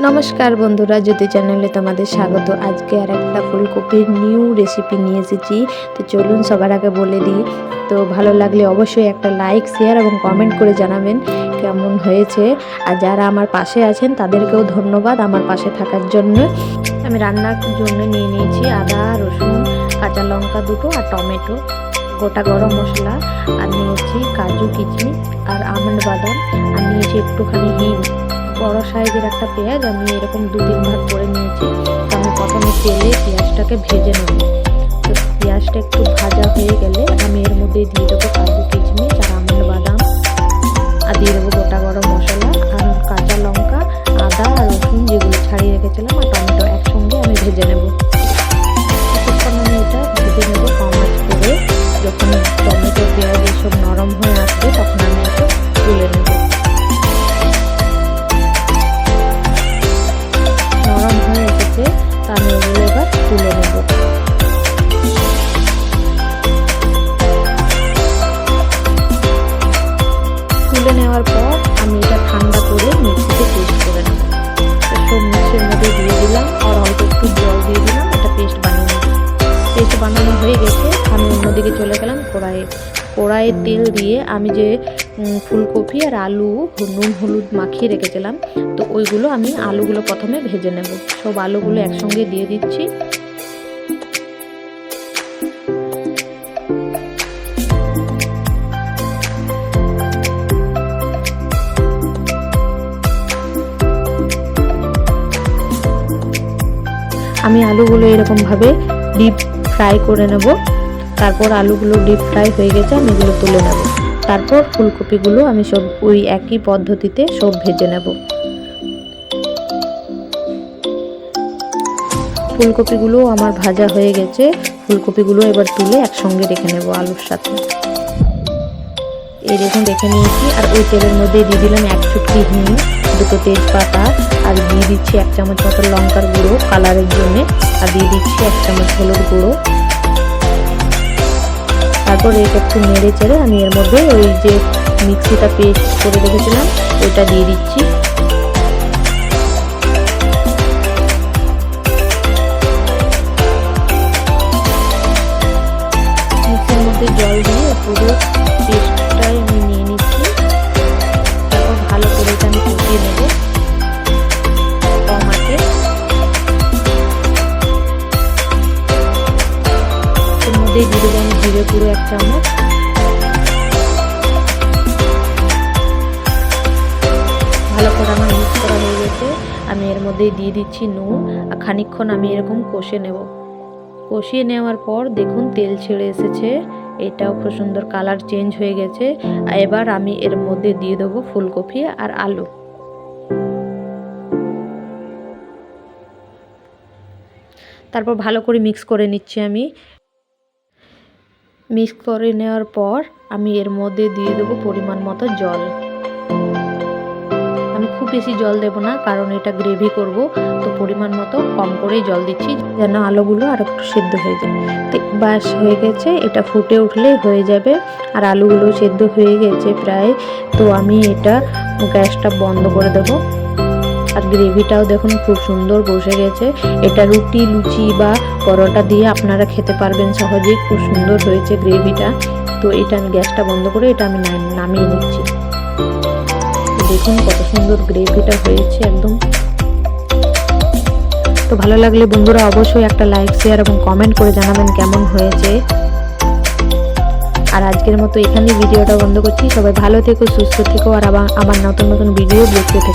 নমস্কার বন্ধুরা, জ্যোতি চ্যানেলে তোমাদের স্বাগত। আজকে আর একটা ফুলকপির নিউ রেসিপি নিয়ে এসেছি। তো চলুন, সবার আগে বলে দিই। তো ভালো লাগলে অবশ্যই একটা লাইক শেয়ার এবং কমেন্ট করে জানাবেন কেমন হয়েছে। আর যারা আমার পাশে আছেন, তাদেরকেও ধন্যবাদ আমার পাশে থাকার জন্য। আমি রান্নার জন্য নিয়ে নিয়েছি আদা, রসুন, কাঁচা লঙ্কা দুটো আর টমেটো, গোটা গরম মশলা। আর নিয়েছি কাজু, কিচমিচ আর আমন্ড বাদাম। আর নিয়েছি একটুখানি হিং। বড় সাইজের একটা পেঁয়াজ আমি এরকম দু তিন ভাগ করে নিয়েছি। আমি প্রথমে তেলে পেঁয়াজটাকে ভেজে নেব। তো পেঁয়াজটা একটু ভাজা হয়ে গেলে আমি এর মধ্যে দিয়ে দেবো তুলে নেওয়ার পর আমি এটা ঠান্ডা করে মিক্সিতে পেস্ট করে নেব। সব মিক্সির মধ্যে দিয়ে দিলাম আর অল্প একটু জল দিয়ে দিলাম, এটা পেস্ট বানিয়ে নেব পেস্ট বানানো হয়ে গেছে, আমি অন্যদিকে চলে গেলাম কড়াইয়ে। কড়াইয়ে তেল দিয়ে আমি যে ফুলকপি আর আলু নুন হলুদ মাখিয়ে রেখেছিলাম, তো ওইগুলো আমি আলুগুলো প্রথমে ভেজে নেব। সব আলুগুলো একসঙ্গে দিয়ে দিচ্ছি। আমি আলুগুলো এরকমভাবে ডিপ ফ্রাই করে নেব। তারপর আলুগুলো ডিপ ফ্রাই হয়ে গেছে, আমি এগুলো তুলে নেব। তারপর ফুলকপিগুলো আমি সব ওই একই পদ্ধতিতে সব ভেজে নেব। ফুলকপিগুলো আমার ভাজা হয়ে গেছে, ফুলকপিগুলো এবার তুলে একসঙ্গে রেখে নেব আলুর সাথে। এই দেখুন রেখে নিয়েছি। আর ওই তেলের মধ্যে দিয়ে দিলাম এক চুটকি হিং। দুটো তেজপাতা আর দিয়ে দিচ্ছি এক চামচ মতো লঙ্কার গুঁড়ো কালারের জন্যে। আর দিয়ে দিচ্ছি এক চামচ হলুদ গুঁড়ো। তারপর এটা একটু নেড়ে চেড়ে আমি এর মধ্যে ওই যে মিক্সিটা পেস্ট করে রেখেছিলাম, ওইটা দিয়ে দিচ্ছি। মধ্যে জল দিয়ে পুরো পেস্টটাই মধ্যে দেবো আমি জিরে পুরো এক চামচ ভালো করে আমার মিক্স করা হয়ে গেছে। আমি এর মধ্যে দিয়ে দিচ্ছি নুন আর খানিকক্ষণ আমি এরকম কষে নেব। কষিয়ে নেওয়ার পর দেখুন তেল ছেড়ে এসেছে। এটাও খুব সুন্দর কালার চেঞ্জ হয়ে গেছে। এবার আমি এর মধ্যে দিয়ে দেবো ফুলকপি আর আলু। তারপর ভালো করে মিক্স করে নিচ্ছি আমি। মিক্স করে নেওয়ার পর আমি এর মধ্যে দিয়ে দেবো পরিমাণ মতো জল। আমি খুব বেশি জল দেব না, কারণ এটা গ্রেভি করব, তো পরিমাণ মতো কম করেই জল দিচ্ছি, যেন আলুগুলো আর একটু সেদ্ধ হয়ে যায়। তো বাস হয়ে গেছে। এটা ফুটে উঠলেই হয়ে যাবে, আর আলুগুলো সেদ্ধ হয়ে গেছে প্রায়। তো আমি এটা গ্যাসটা বন্ধ করে দেব। আর গ্রেভিটাও দেখুন খুব সুন্দর বসে গেছে। এটা রুটি, লুচি বা পরোটা দিয়ে আপনারা খেতে পারবেন সহজেই। খুব সুন্দর হয়েছে গ্রেভিটা। তো এটা আমি গ্যাসটা বন্ধ করে এটা আমি নাম- নামিয়ে নিচ্ছি। দেখুন কত সুন্দর গ্রেভিটা হয়েছে একদম। তো ভালো লাগলে বন্ধুরা অবশ্যই একটা লাইক, শেয়ার এবং কমেন্ট করে জানাবেন কেমন হয়েছে। আর আজকের মতো এখানেই ভিডিওটা বন্ধ করছি। সবাই ভালো থেকো, সুস্থ থেকো, আর আবার আমার নতুন নতুন ভিডিও দেখতে থেকো।